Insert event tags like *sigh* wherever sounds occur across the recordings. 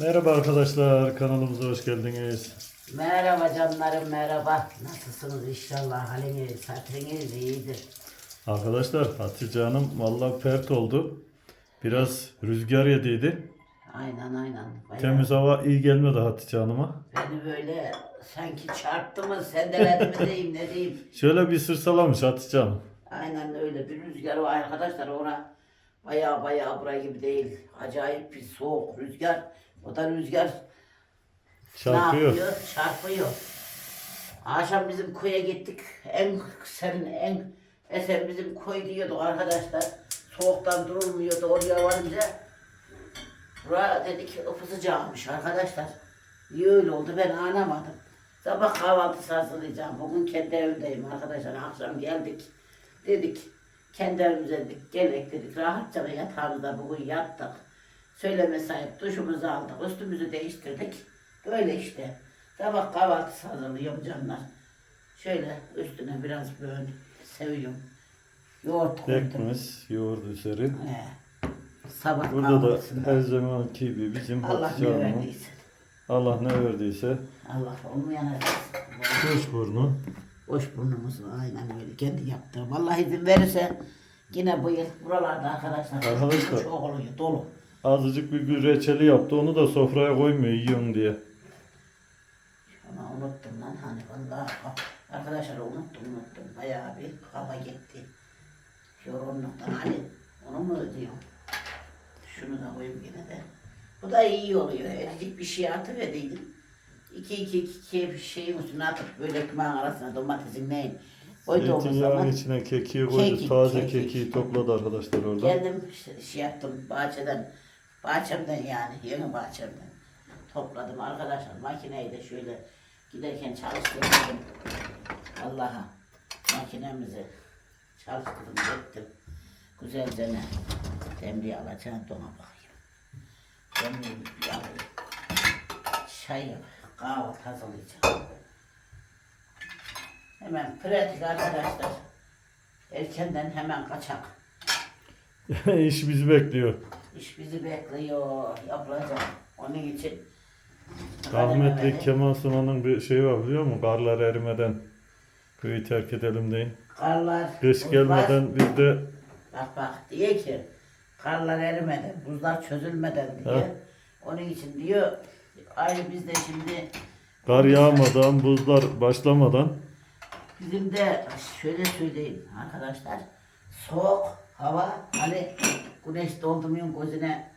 Merhaba arkadaşlar, kanalımıza hoş geldiniz. Merhaba canlarım merhaba. Nasılsınız inşallah haliniz, hatırınız iyidir. Arkadaşlar Hatice Hanım vallahi pert oldu. Biraz rüzgar yediydi. Aynen aynen. Bayağı Temiz hava iyi gelmedi Hatice Hanım'a. Beni böyle sanki çarptı mı sendeledi mi *laughs* diyeyim ne diyeyim. Şöyle bir sırsalamış Hatice Hanım. Aynen öyle bir rüzgar var arkadaşlar ona baya baya buraya gibi değil. Acayip bir soğuk rüzgar. O da rüzgar Çarpıyor. Ne yapıyor? Çarpıyor. Akşam bizim koya gittik. En serin, en esen bizim koy diyorduk arkadaşlar. Soğuktan durulmuyordu oraya varınca. Buraya dedik ıpısıcakmış arkadaşlar. Niye öyle oldu ben anlamadım. Sabah kahvaltısı hazırlayacağım. Bugün kendi evimdeyim arkadaşlar. Akşam geldik. Dedik kendi evimize dedik. Gelek dedik. Rahatça da yatağımızda bugün yattık. Söyleme sahip duşumuzu aldık. Üstümüzü değiştirdik. Böyle işte. Sabah kahvaltısı hazırlıyorum canlar. Şöyle üstüne biraz böyle seviyorum. Yoğurt koydum. Ekmek, yoğurt üzeri. He. Sabah Burada da kahvaltısında. her zamanki gibi bizim Allah Hatice ne Hanım'ın verdiyse. Allah ne verdiyse Allah olmayan kuş burnu. Boş burnumuzu aynen öyle kendi yaptığım. Allah izin verirse yine bu yıl buralarda arkadaşlar. Arkadaşlar. Çok oluyor dolu. Azıcık bir gül reçeli yaptı onu da sofraya koymuyor yiyorsun diye. Ama unuttum lan hani vallahi arkadaşlar unuttum unuttum. Bayağı bir hava gitti. Yorgunluktan hani onu mu diyorum. Şunu da koyayım yine de. Bu da iyi oluyor. Erecik bir şey atıverdiydim. İki iki iki, iki bir şeyin üstüne atıp böyle ekmeğin arasına domatesin neyin. Koyduğumuz zaman içine kekiği koydu. Kekik, Taze kekik. kekiği topladı arkadaşlar orada. kendim şey, şey yaptım bahçeden. Bahçemden yani yeni bahçemden. Topladım arkadaşlar. Makineyi de şöyle giderken çalıştırdım. Allah'a makinemizi çalıştırdım ettim. Güzelce ne demliği alacağım dona bakayım. Demliği alayım. Çay kahve hazırlayacağım. Hemen pratik arkadaşlar. Erkenden hemen kaçak. *laughs* İş bizi bekliyor. İş bizi bekliyor. Yapılacak. Onun için Rahmetli Kemal Sunal'ın bir şeyi var biliyor musun? Karlar erimeden köyü terk edelim deyin. Karlar, Kış gelmeden biz de Bak bak diye ki karlar erimeden, buzlar çözülmeden diye. Ha. Onun için diyor aynı biz de şimdi kar yağmadan, buzlar başlamadan bizim de şöyle söyleyeyim arkadaşlar. Soğuk hava hani güneş doldurmuyor gözüne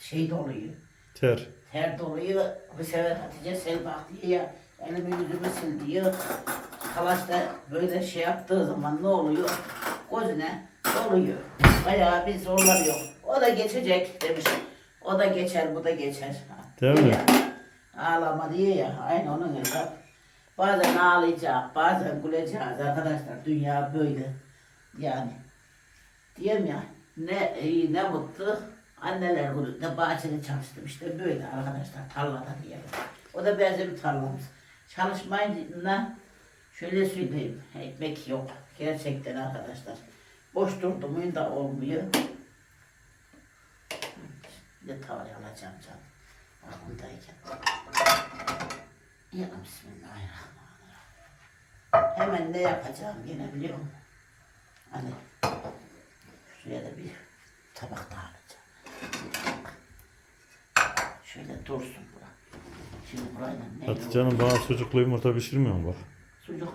şey doluyor. ter. Ter doluyor. Bu sefer Hatice sel bak diye ya elimi yüzümü sil diyor. Kalaş da böyle şey yaptığı zaman ne oluyor? Gözüne doluyor. Bayağı bir zorlanıyor. O da geçecek demiş. O da geçer, bu da geçer. Değil mi? Ya, Ağlama diye ya. Aynı onun hesap. Bazen ağlayacak, bazen güleceğiz arkadaşlar. Dünya böyle. Yani. Diyeyim ya. Ne iyi ne mutlu. Anneler gününde bahçede çalıştım. işte böyle arkadaşlar. Tarlada diyelim. O da bizim tarlamız. Çalışmayınca şöyle söyleyeyim. Ekmek yok. Gerçekten arkadaşlar. Boş durdum da olmuyor. Bir tavayı alacağım canım. Aklımdayken. Ya Bismillahirrahmanirrahim. Hemen ne yapacağım yine biliyor musun? Hani şuraya da bir tabak daha alacağım. Şöyle dursun bura. Şimdi burayla ne Hatice Hanım bana sucuklu yumurta pişirmiyor mu bak? Sucuk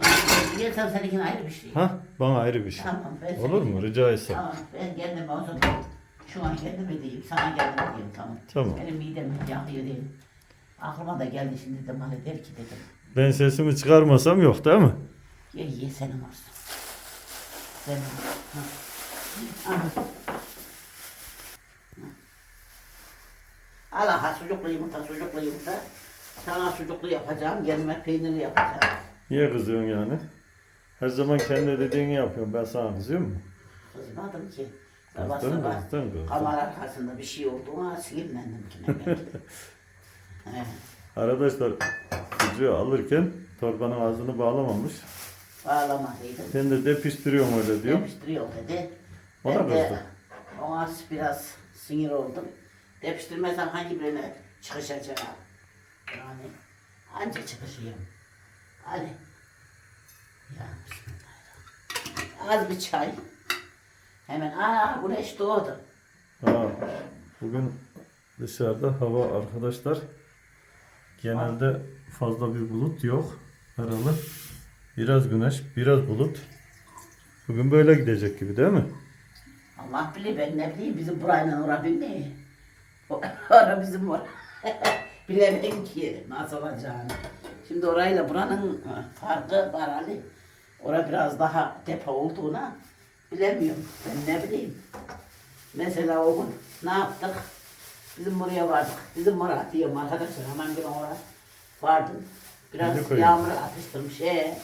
Yersen seninkine ayrı bir şey. Ha? Bana ayrı bir şey. Tamam ben Olur mu? Rica etsem. Tamam ben kendime o zaman şu an kendime diyeyim sana kendime diyeyim tamam. Tamam. Benim midem yakıyor değil. Aklıma da geldi şimdi de bana der ki dedim. Ben sesimi çıkarmasam yok değil mi? Ye ye senin olsun. Senin olsun. Ha. Aha. Allah ha sucuklu yumurta sucuklu yumurta. Sana sucuklu yapacağım, kendime peynirli yapacağım. Niye kızıyorsun yani? Her zaman kendi dediğini yapıyorum. Ben sana kızıyor mu? Kızmadım ki. Sabah Kızdın mı? sabah Kızdın mı? kamera arkasında bir şey oldu ama sinirlendim ki ne *laughs* belki. Evet. Arkadaşlar sucuğu alırken torbanın ağzını bağlamamış. Bağlamadıydım. Sen de depiştiriyorsun öyle diyor. Depiştiriyor dedi. Ona Ben de kızdı. ona biraz sinir oldum. Depiştirmesem hangi birine çıkışacağım. Yani anca çıkışayım. Hadi. Ya bismillahirrahmanirrahim. Az bir çay. Hemen aa güneş doğdu. Ha, bugün dışarıda hava arkadaşlar genelde fazla bir bulut yok herhalde. Biraz güneş, biraz bulut. Bugün böyle gidecek gibi değil mi? Allah bilir ben ne bileyim bizim burayla ora bilmiyor. O- *laughs* Ora bizim ora. *laughs* Bilemem ki nasıl olacağını. Şimdi orayla buranın farkı var Ali. Ora biraz daha depo olduğuna bilemiyorum. Ben ne bileyim. Mesela o gün ne yaptık? Bizim buraya vardık. Bizim oraya diyorum arkadaşlar hemen gün oraya vardım. Biraz yağmur atıştırmış. Ee,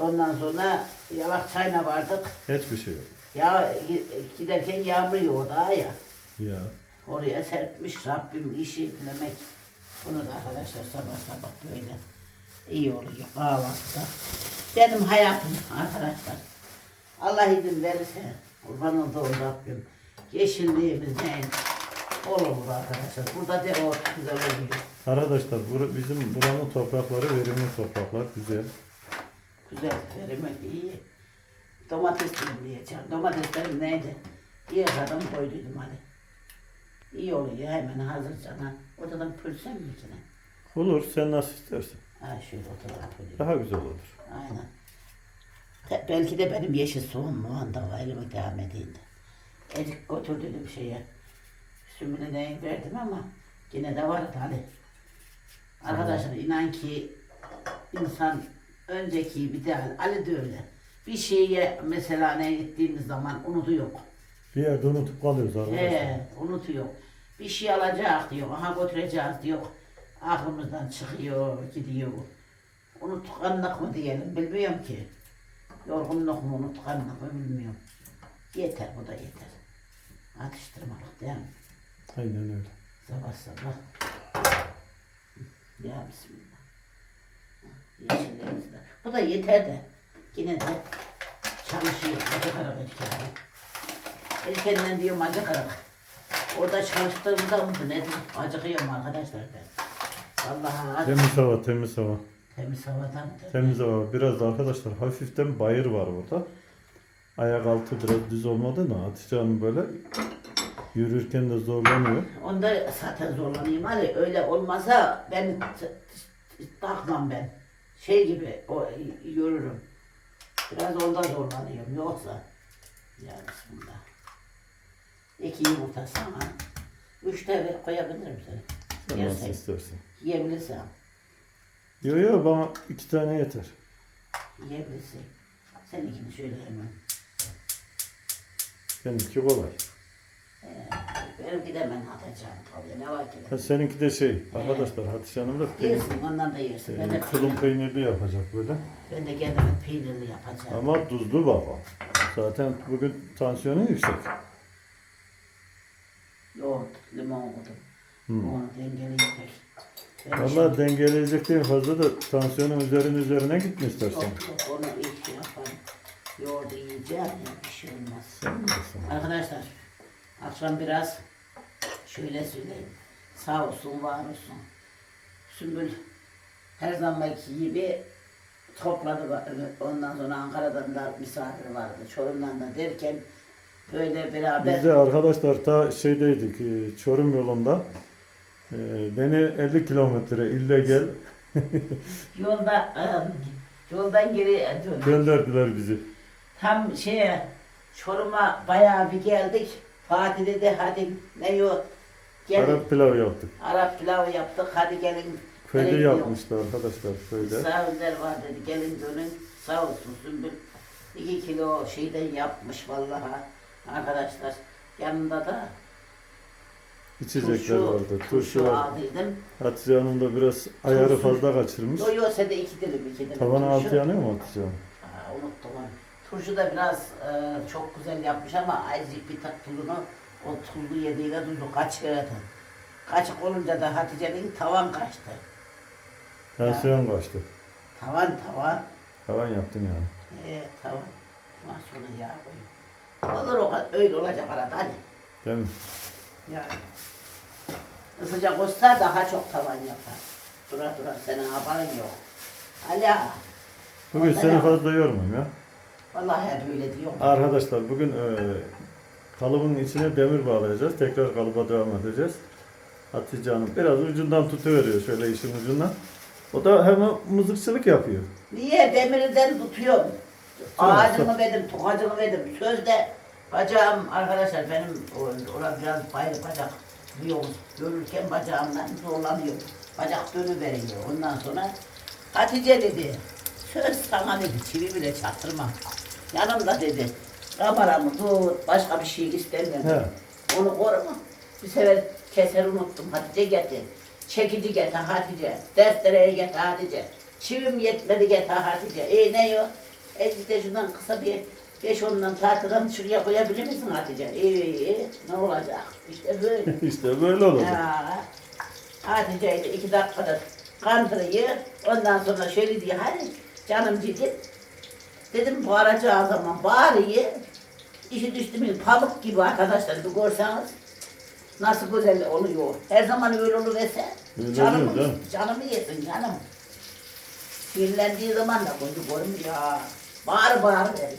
ondan sonra yavaş çayına vardık. Hiçbir şey yok. Ya giderken yağmur yağdı ha ya. Ya. Oraya serpmiş Rabbim işi bilemek. Bunu da arkadaşlar sabah sabah böyle iyi oluyor kahvaltıda. Benim hayatım arkadaşlar. Allah izin verirse kurban olduğum Rabbim. Yeşilliğimiz ne olur arkadaşlar. Burada de o güzel oluyor. Arkadaşlar bura- bizim buranın toprakları verimli topraklar güzel. Güzel vermek iyi. Domates dilimleyeceğim. Domateslerim neydi? Yıkadım koyduydum hadi. İyi oluyor hemen hazır sana. Odadan pülsem mi içine? Olur sen nasıl istersen. Ha şöyle odadan pülüyor. Daha güzel olur. Aynen. Te- Belki de benim yeşil soğan muğan da var elime devam edeyim de. Edik götürdüm şeye. Sümüne neyi verdim ama yine de var hadi. Arkadaşlar inan ki insan önceki bir de Ali de öyle. Bir şeye mesela ne gittiğimiz zaman unutuyor. Bir yerde unutup kalıyoruz arkadaşlar. He, unutuyor. Bir şey alacak diyor, aha götüreceğiz diyor. Aklımızdan çıkıyor, gidiyor. Unutkanlık mı diyelim bilmiyorum ki. Yorgunluk mu, unutkanlık mı bilmiyorum. Yeter, bu da yeter. Atıştırmalık değil mi? Aynen öyle. Sabah sabah. Ya Bismillah. Yeşilliğimiz de. Bu da yeter de. Yine de çalışıyor. Acı karak erkeğe. Erkenden diyorum acı karak. Orada çalıştığımda mıydı nedir? Acıkıyorum arkadaşlar ben. Acı. Temiz hava, temiz hava. Temiz havadan mı? Temiz hava. Biraz da arkadaşlar hafiften bayır var burada. Ayak altı biraz düz olmadı da Hatice Hanım böyle yürürken de zorlanıyor. Onda zaten zorlanayım Ali. Öyle olmasa ben takmam ben. Şey gibi o yürürüm. Biraz onda zorlanıyorum. Yoksa ya bismillah. İki yumurta sana. Üç de koyabilir misin? Sen nasıl Yersen, istersen. yiyebilirsen. Yo yo bana iki tane yeter. Yiyebilirsin. Seninkini şöyle hemen. Benimki kolay. Ee, benimki de ben atacağım tabii. Ne var ki? Ha, seninki de şey arkadaşlar Hatice Hanım da peynir, Yersin ondan da yersin. Ben de, e, tulum peynirli yapacak böyle. ben de kendime peynirli yapacağım. Ama tuzlu baba. Zaten bugün tansiyonu yüksek. Yoğurt, limon koydum. Hmm. Onu dengeleyecek. Ben Vallahi dengeleyecek değil fazla da tansiyonun üzerine üzerine gitme şimdi istersen. çok onu ilk şey yaparım. Yoğurdu yiyeceğim ya bir şey olmaz. Arkadaşlar akşam biraz şöyle söyleyeyim. Sağ olsun var olsun. Sümbül her zamanki gibi topladı ondan sonra Ankara'dan da misafir vardı. Çorum'dan da derken böyle beraber Biz de arkadaşlar ta şeydeydik e, Çorum yolunda. E, Beni 50 kilometre ille gel *laughs* yolda yoldan geri döndük. gönderdiler bizi. Tam şeye Çorum'a bayağı bir geldik. Fatih dedi hadi ne yok gelin. Arap, Arap pilav yaptık. pilavı yaptık hadi gelin. Köyde Nereye yapmıştı arkadaşlar köyde. Misafirler var dedi gelin dönün sağ olsun Sümbül. İki kilo şeyden yapmış vallahi arkadaşlar. Yanında da İçecekler turşu, vardı. turşu Turşu var. aldıydım. Hatice Hanım da biraz ayarı Turşu. fazla kaçırmış. Yo yo sen de iki dilim iki dilim. Turşu. altı yanıyor mu Hatice Hanım? Aa, unuttum onu. Turşu da biraz e, çok güzel yapmış ama azıcık bir tat tuzunu o tuzlu yediğiyle tuzu kaçırdı. Kaçık olunca da Hatice'nin tavan kaçtı. Tansiyon kaçtı. Tavan tavan. Tavan yaptın yani. E, tavan. Sonra yağ koyuyor. Olur o öyle olacak arada hadi. Değil mi? Yani. Sıcak olsa daha çok tavan yapar. Dura dura senin haberin yok. Hala. Bugün seni fazla yormayayım ya. Vallahi öyle diyor. Arkadaşlar bugün e, kalıbın içine demir bağlayacağız. Tekrar kalıba devam edeceğiz. Hatice Hanım biraz ucundan tutuveriyor şöyle işin ucundan. O da hemen mızıkçılık yapıyor. Niye demirden tutuyorum? Ağacımı verdim, tokacımı verdim. Sözde bacağım arkadaşlar benim or- orada biraz bayır bacak biliyorsunuz. Görürken bacağımdan zorlanıyor. Bacak dönüveriyor. Ondan sonra Hatice dedi. Söz sana dedi. Çivi bile çaktırma. Yanımda dedi. Kameramı tut. Başka bir şey istemiyorum. He. Onu koruma. Bir sefer keser unuttum. Hatice getir. Çekici getir Hatice. Destereye getir Hatice. Çivim yetmedi getir Hatice. E ne yok? E işte şundan kısa bir beş ondan tahtadan şuraya koyabilir misin Hatice? İyi, ne olacak? İşte böyle. *laughs* işte böyle olacak. Ya, Hatice ile iki dakikada kandırıyı, ondan sonra şöyle diye hadi canım dedim. Dedim bağıracağı zaman bağırıyı, işi düştü mü pamuk gibi arkadaşlar bir görseniz nasıl güzel oluyor. Her zaman öyle oluverse Öyle canımı, oluyor canım. canımı yesin canım. Sinirlendiği zaman da gözü görmüyor. Bağır bağır veriyor.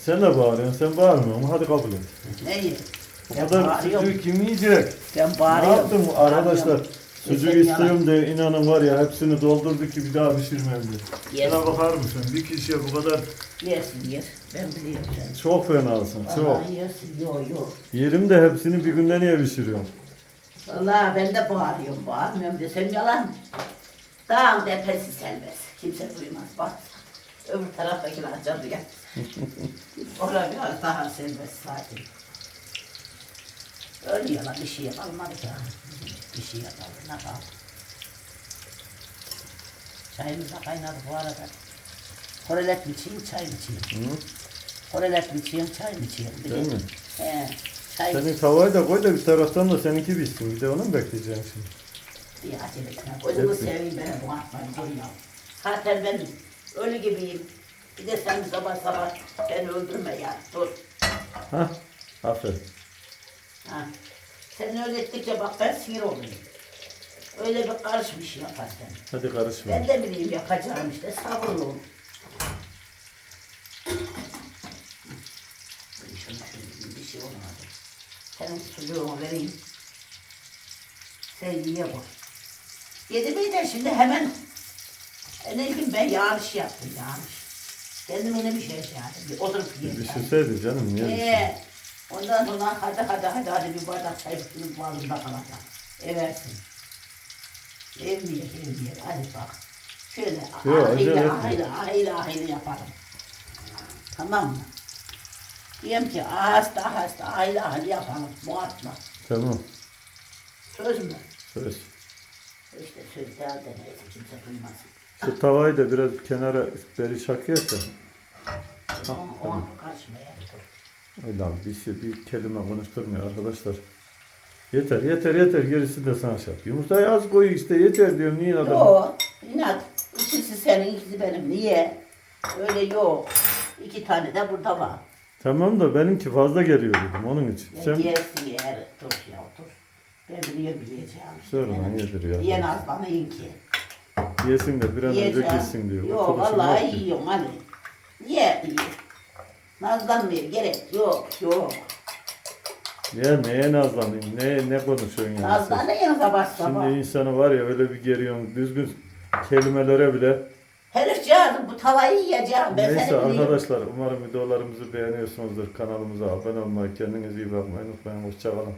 Sen de bağırıyorsun, sen bağırmıyorsun. Hadi kabul et. Neyi? O Ben kadar bağırıyorum. kim yiyecek? Ben Ne bağırıyorum. yaptın arkadaşlar? Bağırıyorum. Sucuk istiyorum de inanın var ya hepsini doldurdu ki bir daha pişirmem diye. Yes. Şuna bakar mısın? Bir kişiye bu kadar Yersin yer. Ben biliyorum çok fenasın. Çok. Vallahi yersin. Yok yok. Yerim de hepsini bir günde niye pişiriyorum? Vallahi ben de bağırıyorum. Bağırmıyorum desem yalan. Dağın tepesi serbest. Kimse duymaz. Bak. Öbür taraftakiler canı gel. *laughs* Orada biraz daha serbest sakin. Yalan bir şey kalmadı ya. Bir şey yapalım. Ne kaldı? Çayımız da kaynadı bu arada. Korelet mi içeyim, çay mı içeyim? Hı? Korelet mi içeyim, çay mı içeyim? Bir de- Değil mi? He, çay Senin tavayı da koy da bir taraftan da seninki bitsin. Bir de onu mu bekleyeceksin şimdi? Bir acele etme. Gözümü Hepsi. seveyim beni bu atmayı görüyor. Zaten ben ölü gibiyim. Bir de sen sabah sabah beni öldürme ya. Dur. Hah. Aferin. Ha. Sen öyle ettikçe bak ben sinir oluyorum. Öyle bir karışmış yaparken. Hadi karışma. Ben de bileyim yapacağım işte sabırlı ol. Bir şey olmadı. Senin sucuğunu vereyim. Sen yiye bak. Yedi miyden şimdi hemen e ne bileyim ben yanlış yaptım yanlış. Kendim yine bir şey yaptım. Bir oturup Bir yiyeyim. pişirseydin canım. Niye? Ee, ondan sonra hadi hadi hadi hadi bir bardak çay üstünün boğazında kalacak. Eversin. Evmiyor, evmiyor. Hadi bak. Şöyle ahile etme. ahile ahile ahile yapalım. Tamam mı? Diyeyim ki ahasta ahasta ahile ahile yapalım. Muhatma. Tamam. Söz mü? Söz. İşte söz değil de neyse kimse duymasın. Şu tavayı da biraz kenara beri çakıyorsa. Ona, ona karışmaya dur. Öyle abi bir, şey, bir kelime konuşturmuyor arkadaşlar. Yeter yeter yeter gerisi de sana şey yap. Yumurtayı az koy işte yeter diyorum niye adam. Yok, inat. İkisi senin, ikisi benim. Niye? Öyle yok. İki tane de burada var. Tamam da benimki fazla geliyor dedim onun için. Ya Sen Yersin yer, dur ya dur. Ben biliyorum bileceğim. Sorma, yedir ya. Diyen azmanıyım ki. yesin de bir an önce Yiyeceğim. gitsin diyor. Yok Oturuşun vallahi ki. yiyorum hani. Niye iyi? Nazlanmıyor gerek yok yok. Ya neye nazlanayım? Ne, ne konuşuyorsun yani? Nazlanıyor sabah sabah. Şimdi insanı var ya öyle bir geriyorsun düzgün kelimelere bile. Herif canım bu tavayı yiyeceğim. Ben Neyse seni arkadaşlar umarım videolarımızı beğeniyorsunuzdur. Kanalımıza abone olmayı, kendinize iyi bakmayı unutmayın. Hoşçakalın.